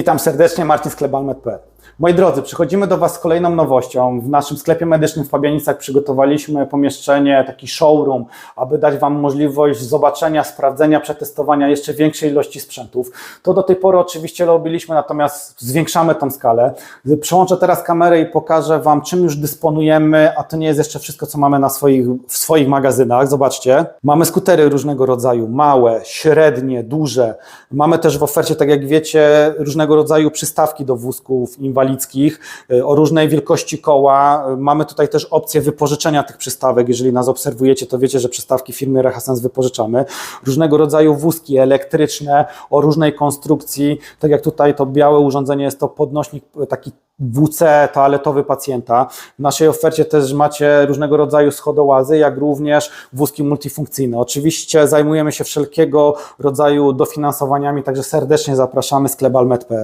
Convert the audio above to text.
Witam serdecznie, Marcin Sklebalmet.pl. Moi drodzy, przychodzimy do Was z kolejną nowością. W naszym sklepie medycznym w Pabianicach przygotowaliśmy pomieszczenie, taki showroom, aby dać Wam możliwość zobaczenia, sprawdzenia, przetestowania jeszcze większej ilości sprzętów. To do tej pory oczywiście robiliśmy, natomiast zwiększamy tą skalę. Przełączę teraz kamerę i pokażę Wam, czym już dysponujemy, a to nie jest jeszcze wszystko, co mamy na swoich, w swoich magazynach. Zobaczcie, mamy skutery różnego rodzaju, małe, średnie, duże. Mamy też w ofercie, tak jak wiecie, różnego rodzaju przystawki do wózków inwalidzkich y, o różnej wielkości koła. Y, Mamy tutaj też opcję wypożyczenia tych przystawek. Jeżeli nas obserwujecie, to wiecie, że przystawki firmy Rehasens wypożyczamy. Różnego rodzaju wózki elektryczne o różnej konstrukcji. Tak jak tutaj to białe urządzenie jest to podnośnik y, taki WC toaletowy pacjenta. W naszej ofercie też macie różnego rodzaju schodołazy, jak również wózki multifunkcyjne. Oczywiście zajmujemy się wszelkiego rodzaju dofinansowaniami, także serdecznie zapraszamy sklebalmet.pl.